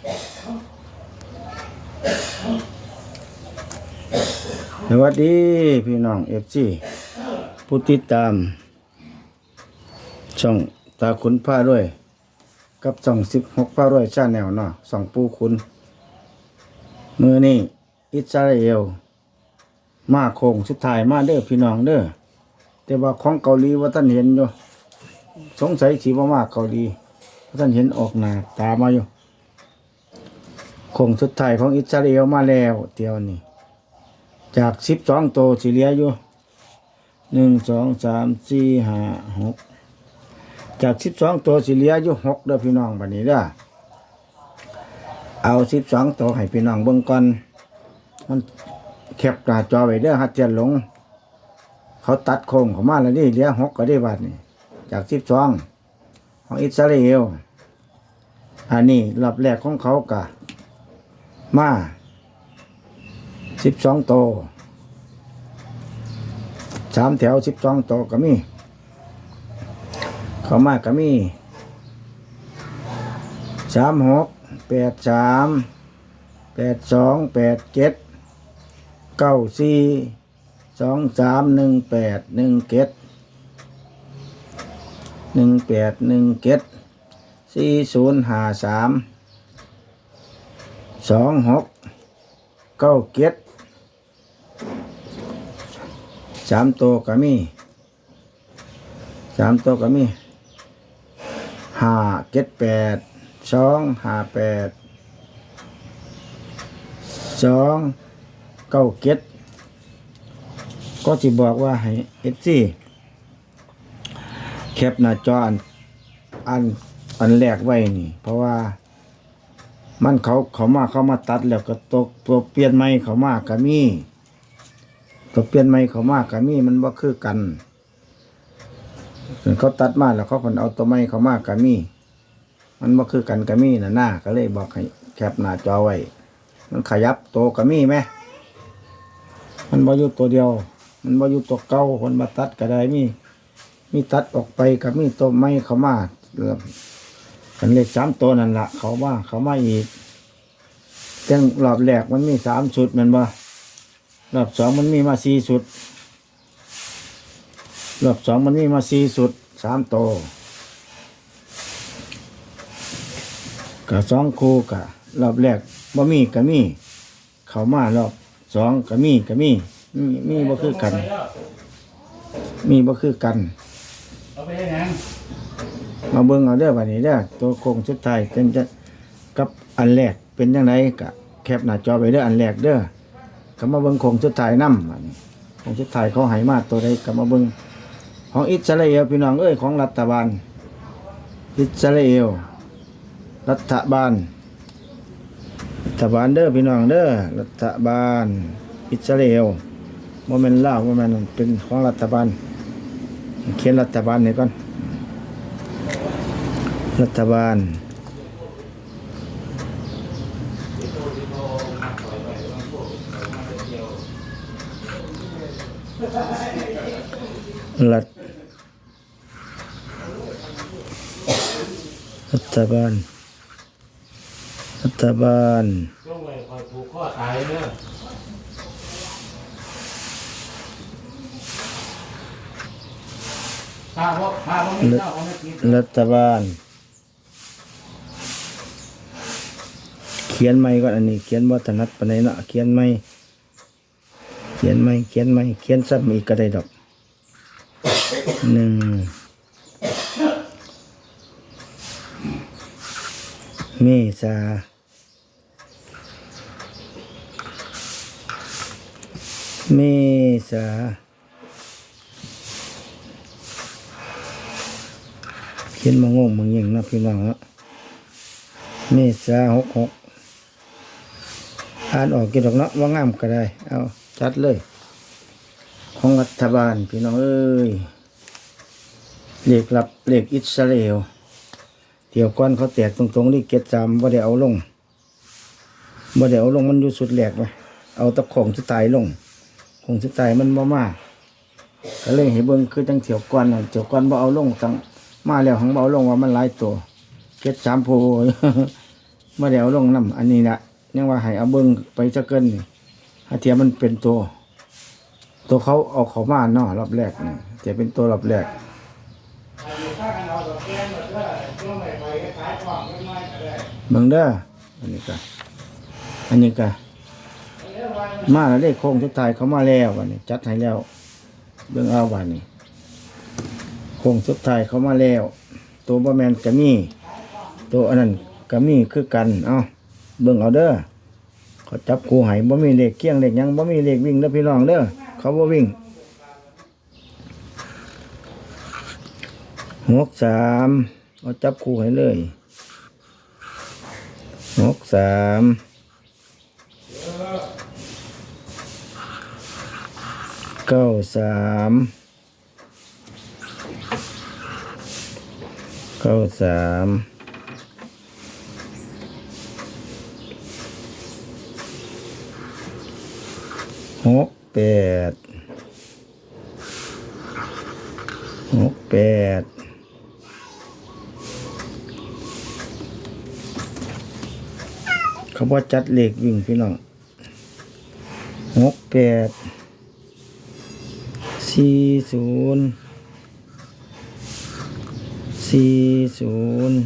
สวัสดีพี่น้องเอฟซีผู้ติดตาม ช่องตาขุนผ้าด้วย กับช่องสิบหกผ้าด้วยชาแนลเนาะสองปูขุนมือนี่อิสราเอล มาโคงสุดท้ายมาเด้อพี่น้องเด้อแต่ว่าของเกาหลีว่าท่านเห็นอยู่สงสัยสีว่ามาเกาหลีว่าท่านเห็นออกหน้าตามาอยู่ งสุดท้ายของอิสราเอลมาแล้วเตียวนี่จากสิบสองตัวสิเหลืออยู่หนึ่งสองสามสี่ห้าหกจากสิบสองตัวสิเหลืออยู่หกเด้อพี่น้องบัดนี้เด้อเอาสิบสองตัวให้พี่น้องเบิ่งก่อนมันแคปหน้าจอไว้เด้อฮัดเจียนหลง เขาตัดโค้งเขามาแล้วนี่เหลือหกก็ได้บัดนี่จากสิบสองของอิสราเอลอันนี้รอบแรกของเขากะ มาสิบสองโตวสามแถวสิบสองโตวก็มี เขามากก็มีสามหกแปดสามแปดสองแปดเจ็ดเก้าสี่สองสามหนึ่งแปดหนึ่งเจ็ดหนึ่งแปดหนึ่งเจ็ดสี่ศูนย์ห้าสาม สองหกเก้าเจ็ดสามตัวก็มีสามตัวก็มีห้าเจ็ดแปดสองห้าแปดสองเก้าเจ็ดก็จะบอกว่าให้เอฟซีแคปหน้าจออันอันอันแรกไว้นี่ เพราะว่า มันเขาเขามาเขามาตัดแล้วก็ตกตัวเปลี่ยนไม่เขามากก็มีตัวเปลี่ยนไม่เขามากกับมีมันบ่าคือกันเขาตัดมาแล้วเขาผนเอาตัวไม่เขามากกับมี มันบ่าคือกันกับมีน่ะหน้าก็เลยบอกให้แคปหน้าจอไว้ มันขยับตัวกับมีไหมมันบ่อยู่ตัวเดียว มันบ่อยู่ตัวเก่าคนมาตัดก็ได้มี มีตัดออกไปกับมีตัวไม่เขามา กันเลขสามตัวนั่นละเขามาเขามาอีกเจ้งรอบแรกมันมีสามชุดมันบ่รอบสองมันมีมาสี่สุดรอบสองมันมีมาสี่สุดสามโตวกับสองคู่กับรอบแรกบ่มีก็มี เขามารอบสองก็มีก็มีมีมีบ่คือกัน มีบ่คือกันเอาไปยังไง มาเบิ่งเอาเด้อบัดนี้เด้อตัวโคงสุดท้ายเป็นจะกับอันแรกเป็นจังไดกะแคปหน้าจอไว้เด้ออันแรกเด้อก็มาเบิ่งโคงสุดท้ายนำบัดนี้โคงสุดท้ายเขาให้มาตัวใดก็มาเบิ่งของอิสราเอลพี่น้องเอ้ยของรัฐบาล อิสราเอลรัฐบาลรัฐบาลเด้อพี่น้องเด้อรัฐบาล อิสราเอลบ่แม่นลาวบ่แม่นนั่นเป็นของรัฐบาลเขียนรัฐบาลนี่ก่อน รัฐบาล รัฐรัฐบาล รัฐบาลช่วงไว้คอยผูกข้อตายเนอะพาพวกพาพวกนี้เจ้าเขาไม่กินรัฐบาล ขียนไม่ก่อนอันนี้เขียนวัฒนัดปนใดเนาะเขียนไม่เขียนไม่เขียนไม่เขียนซ้ำอีกก็ได้ดอกหนึ่งเมษาเมษาเขียนมางงมึงยิงนะพี่น้องเนาะเมษาหกหก อ่านออกกี่ดอกเนาะว่างามก็ได้ เอาจัดเลย ของรัฐบาลพี่น้องเอ้ยเหลขรับเหลขอิสราเอลเดี๋ยวก่อนเขาแตกตรงๆนี่เกตจำว่าได้เอาลงว่าได้เอาลงมันอยู่สุดแหลกไปเอาตะของสุดตายลงของสุดตายมันบ่มาก็เลยให้เบิ่งคือจังเถียวก่อนเถียวก่อนบ่เอาลงตั้งมาแล้วหังเบาลงว่ามันหลายตัวเก็ดสามโพมบ่ได้เอาลงนํอันนี้ละ ยังว่าให้เอาเบิ่งไปซะเกินนี่ถ้าเทียมมันเป็นตัว ตัวเขาเอาเขามาเนาะรอบแรกเนี่ยจะเป็นตัวรอบแรกเอาดอกแก้มมาเพื่องหม่ไปขายของไม่ไม่ก็ได้เบิ่งเด้ออันนี้ก็อันนี้ก็มาแล้วได้โค้งสุดท้ายเขามาแล้ววันนี้ จัดให้แล้วเบิ่งเอาวันนี้โค้งสุดท้ายเขามาแล้ว ตัวบ่แมนก็มีตัวอันนั้นก็มีคือกัน เอา เบิ่งเอาเด้อเขาจับคู่ให้บ่มีเลขเคียงเลขหยังบ่มีเลขวิ่งเด้อพี่น้องเด้อเขาบ่วิ่งหกสามเอาจับคู่ให้เลยหกสามเก้าสามเก้าสาม หกแปดหกแปดเขาบอกจัดเลขวิ่งพี่น้องหกแปดสี่ศูนย์สี่ศูนย์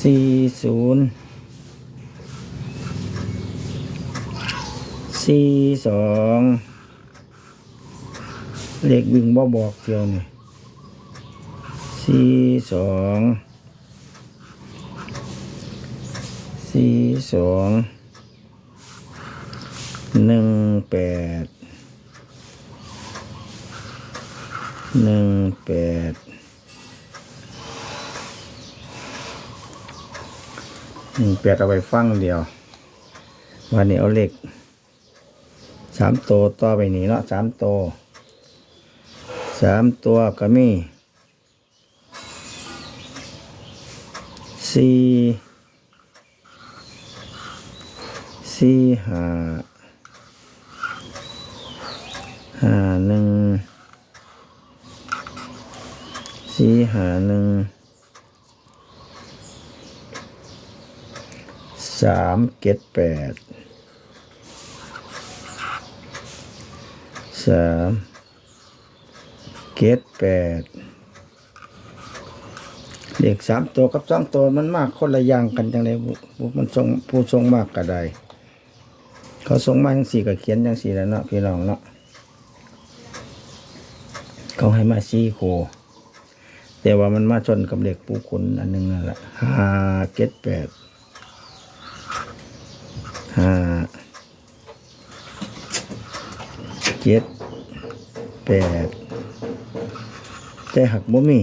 สี่ศูนย์ สี่สองเลขวิ่งบ่บอกเดียวนี่สี่สองสี่สองหนึ่งแปดหนึ่งแปดหนึ่งแปดเอาไปฟังเดียว วันนี้เอาเลข สามตัวต่อไปนี้เนาะสามตัวสามตัวก็มีสี่สี่ห้าห้าหนึ่งสี่ห้าหนึ่งสามเจ็ดแปด สามเจ็ดแปดเด็กสามตัวกับสองตัวมันมากคนละอย่างกันจังเลยมันทรงผู้ทรงมากก็ได้เขาส่งมาจังสี่ก็เขียนจังสี่แล้วเนาะพี่น้องเนาะเขาให้มาสี่โค แต่ว่ามันมาชนกับเหล็กปูขุนอันหนึงนั่นแหละห้าเจ็ดแปดห้าเจ็ด แปดแต่หักบ่มี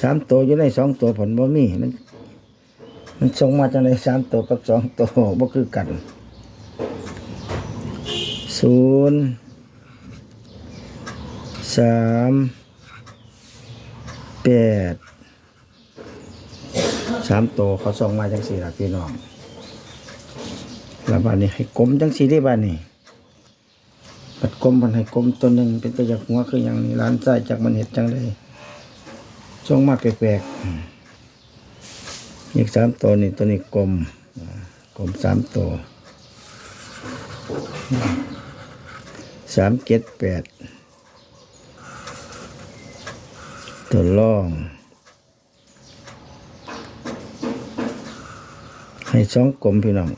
สามตัวอยู่ในสองตัวผลบ่มีมันมันส่งมาจังไดสามตัวกับสองตัวบ่คือกันศูนย์สามแปดสามตัวเขาส่งมาจังสี่ละพี่น้องแล้วบ้านนี้ให้กลมจังสี่ได้บ้านนี้ ปัดกลมมันให้กลมตัวหนึ่งเป็นตัวจากหัวคืออย่างนี้ร้านไส้จากมันเห็ดจังเลยส่วงมากแปลกๆอีกสามตัวนี่ตัวนี้กลมกลมสามตัวสามเจ็ดแปดตัวล่อง ให้สองกลมพี่น้อง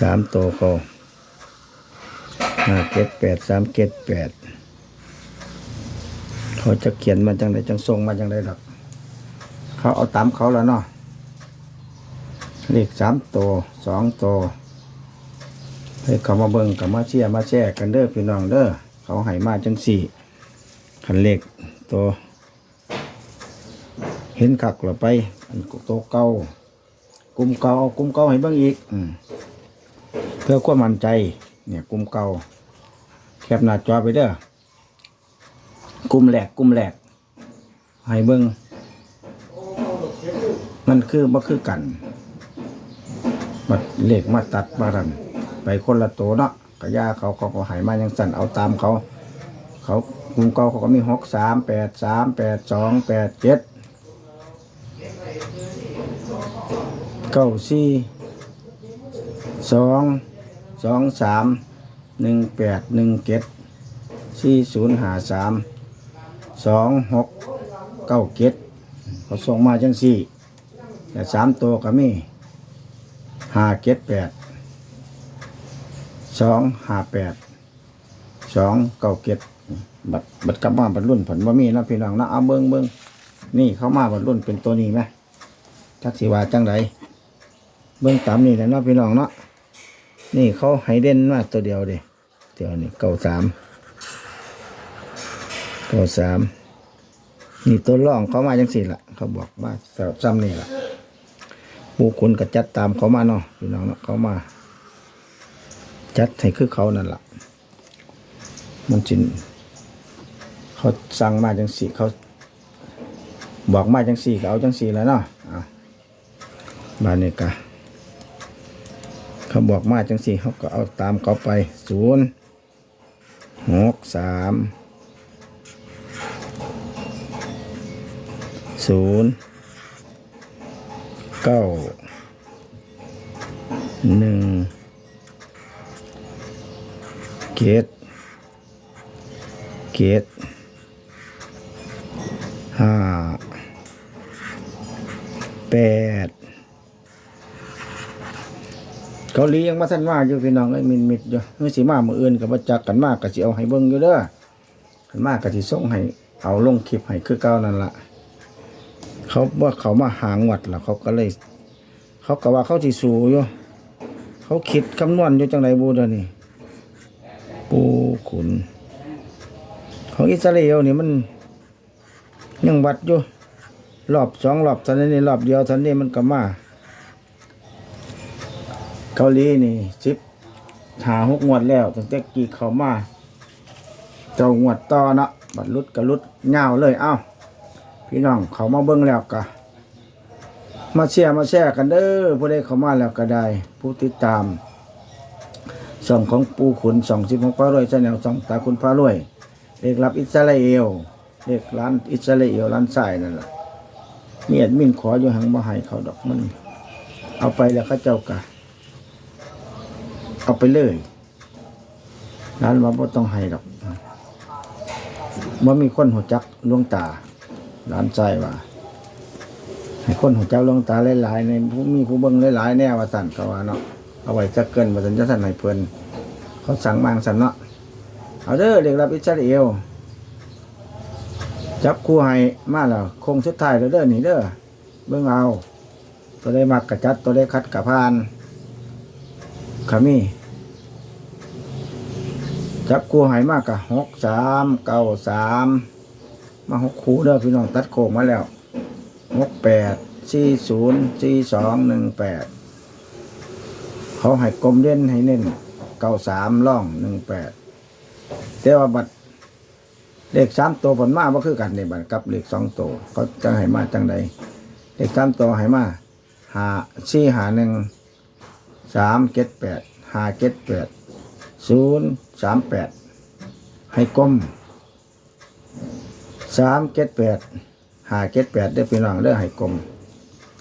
สามตัวเขา ห้าเจ็ดแปดสามเจ็ดแปดเขาจะเขียนมาจังไดจังทรงมาจังไดหรอกเขาเอาตามเขาแล้วเนาะเลขสามตัวสองตัวให้เขามาเบิ่งกับมาเชียมาแชร์กันเด้อพี่น้องเด้อเขาให้มาจังสี่คันเล็กตัวเห็นคักหรือไปอันตัวเก่ากลุ่มเก่ากลุ่มเก่าให้เบิ่งอีกอเพื่อความมั่นใจ เนี่ยกลุ่มเก่าแคปหน้าจอไปเด้อกลุ่มแหลกกลุ่มแหลกให้เบิ่งมันคือบ่คือกันบัดเลขมาตัดมาดันไปคนละโตเนาะกะยาเขาเขาก็หายมายังสั่นเอาตามเขา เขากลุ่มเก่าเขาก็มีหกสามแปดสามแปดสองแปดเจ็ดเก้าสี่สอง สองสามหนึ่งแปดหนึ่งเจ็ดสี่ศูนย์หาสามสองหกเก้าเจ็ดเขาส่งมาจังสี่ แต่สามตัวก็มีห้าเจ็ดแปดสองห้าแปดสองเก้าเก็ดบัดบัดกลับมาบัดรุ่นผลว่ามีนาะพี่น้องนาะเอาเบิ้งเบิ้งนี่เข้ามาบัดรุ่นเป็นตัวนี้ไหมทักษิวาจังไรเบิ้งตามนี่แหละนาะพี่น้องเนาะ นี่เขาให้เด่นมากตัวเดียวเดิเดี๋ยวนี่เก้าสามเก้าสามนี่ตัวร่องเขามาจังสี่ละเขาบอกมาสำหรับซ้ำนี่ละผู้คุณก็จัดตามเขามาเนาะพี่น้องเนาะเขามา จัดให้คือเขานั่นละมันจินเขาสั่งมาจังสี่เขาบอกมาจังสี่เอาจังสี่แล้วเนาะเอาบานนี้กะ เขาบอกมาจังสี่เขาก็เอาตามเขาไปศูนย์หกสามศูนย์เก้าหนึ่งเกตเกตห้าแปด เกาหลียังมาทันมาอยู่พี่น้องไอ้มินมิดอยู่เมื่อสิมามืออื่นกับมาจักกันมากก็สิเอาให้เบิ่งอยู่เด้อกันมากก็สิส่งให้เอาลงคลิปให้คือเก่านั่นละเขาว่าเขามาหางวัดล้วเขาก็เลย เขาก็ว่าเขาสิสูอยู่เขาคิดคำนวณอยู่จังไรบูเดยวนี่ปูขุน ของอิสราเอลนี่มันยังวัดอยู่รอบสองรอบตอนนี้รอบเดียวตอนนี้มันก็มา เกาหลีนี่สิบหาหกงวดแล้วตั้งแต่กี่เขามาเจ้างวดต่อเนาะบัดรุดก็รุดเงาเลยเอ้าพี่น้องเขามาเบิ่งแล้วก็มาเชียร์มาแชร์กันเด้อผู้ใดเข้ามาแล้วก็ได้ ผู้ติดตามส่องของปูขุนส่องสิบหกพระรวยชาแนลส่องตาคุณพระรวยเด็กรับอิสราเอลเด็กร้านอิสราเอลร้านทรายนั่นแหละมีแอดมินขออยู่หังบ่ให้เขาดอกมัน เอาไปแล้วเขาเจ้ากะ เอาไปเลยร้านว่าบ่ต้องให้ดอกว่ามีคนหัวจักหลวงตาร้านทรายว่าให้คนหัวจักหลวงตาหลายๆในผู้มีผู้เบิ่งหลายๆแน่ว่าสั่นเขาว่าเนาะเอาไว้จักเกินว่าสันจะสั่นให้เพิ่นเขาสั่งมางสั่นเนาะเอาเด้อเด็กรับอิสราเอลจับคู่ให้มาแล้วคงสุดท้ายแล้วเด้อนี่เด้อเบิ่งเอา ตัวได้มักกระจัดตัวได้คัดกระพาน ขามีจับคู่ให้มากกะหกสามเก้าสามมาหกคู่เด้อพี่น้องตัดโค้งมาแล้วหกแปดสี่ศูนย์สี่สองหนึ่งแปดเขาให้กลมเด่นให้เน้นเก้าสามล่องหนึ่งแปดแต่ว่าบัตรเลขสามตัวผลมาบ่คือกันในบัตรกับเลขสองตัวเขาจะให้มาจังใดเลขสามตัวให้มาหาสี่หาหนึ่ง สามเจ็ดแปดห้าเจ็ดแปดศูนย์สามแปดให้กลมสามเจ็ดแปดห้าเจ็ดแปดได้พี่น้องเด้อให้กลม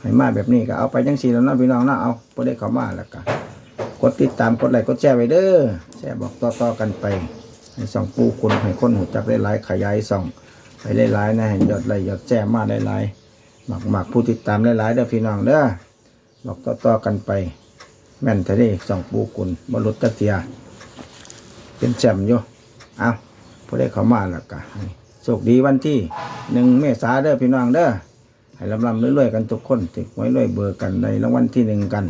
ให้มาแบบนี้ก็เอาไปจังสี่แล้วนาะพี่น้องนาะเอาพอได้เข้ามาแล้วก็กดติดตามกดไลค์กดแชร์ไว้เด้อแชร์บอกต่อๆกันไป ให้ส่องปูคุณให้คนหูจักได้หลายขยายส่องไปได้หลายนะให้ยอดไลค์ยอดแชร์มาได้หลายหมักหมักผู้ติดตามได้หลายเด้อพี่น้องเด้อบอกต่อๆกันไป แม่นเท่านี้ส่องปูคุณบรรลุตะเตียเป็นแชมป์อยู่เอาพอได้เขามาแล้วก็โชคดีวันที่หนึ่งเมษาเด้อพี่น้องเด้อให้ลำลำรวยๆกันทุกคนติดไว้รวยเบอร์กันในรางวัลที่หนึ่งกัน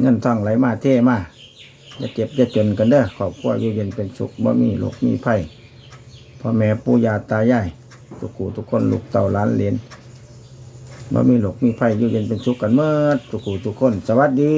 เงินทองไหลมาเท่มาอย่าเจ็บอย่าจนกันเด้อขอบครัวอยู่เย็นเป็นสุขบ่มีโรคมีภัยพ่อแม่ปู่ย่าตายายทุกกูทุกคนลูกเต่าล้านเหรียญ บ่มีหลกมีภัยอยู่เย็นเป็นสุขกันเมื่อทุกกูทุกคน สวัสดี